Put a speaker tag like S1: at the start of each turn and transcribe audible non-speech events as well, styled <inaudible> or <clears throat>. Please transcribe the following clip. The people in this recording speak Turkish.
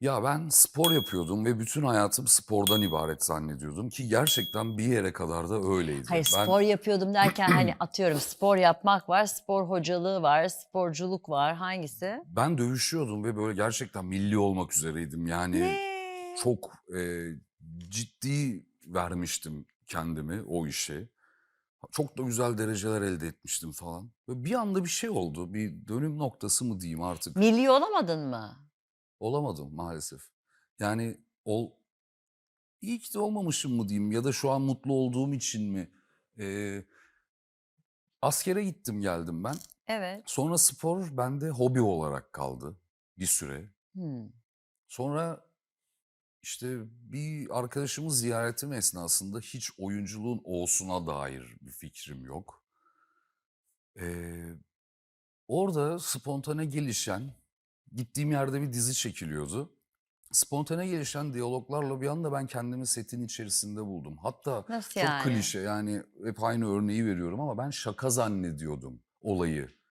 S1: Ya ben spor yapıyordum ve bütün hayatım spordan ibaret zannediyordum ki gerçekten bir yere kadar da öyleydi.
S2: Hayır
S1: Ben
S2: spor yapıyordum derken hani <clears throat> atıyorum spor yapmak var, spor hocalığı var, sporculuk var. Hangisi?
S1: ben dövüşüyordum ve böyle gerçekten milli olmak üzereydim. Yani
S2: Ne?
S1: çok e, ciddi vermiştim kendimi o işe. Çok da güzel dereceler elde etmiştim falan. Ve bir anda bir şey oldu. Bir dönüm noktası mı diyeyim artık.
S2: Milli olamadın mı?
S1: Olamadım maalesef. Yani ol iyi ki de olmamışım mı diyeyim ya da şu an mutlu olduğum için mi? Ee, askere gittim geldim ben.
S2: Evet.
S1: Sonra spor bende hobi olarak kaldı bir süre.
S2: Hmm.
S1: Sonra işte bir arkadaşımın ziyaretim esnasında hiç oyunculuğun olsuna dair bir fikrim yok. Ee, orada spontane gelişen, gittiğim yerde bir dizi çekiliyordu. Spontane gelişen diyaloglarla bir anda ben kendimi setin içerisinde buldum. Hatta
S2: Nasıl
S1: çok
S2: yani?
S1: klişe yani hep aynı örneği veriyorum ama ben şaka zannediyordum olayı.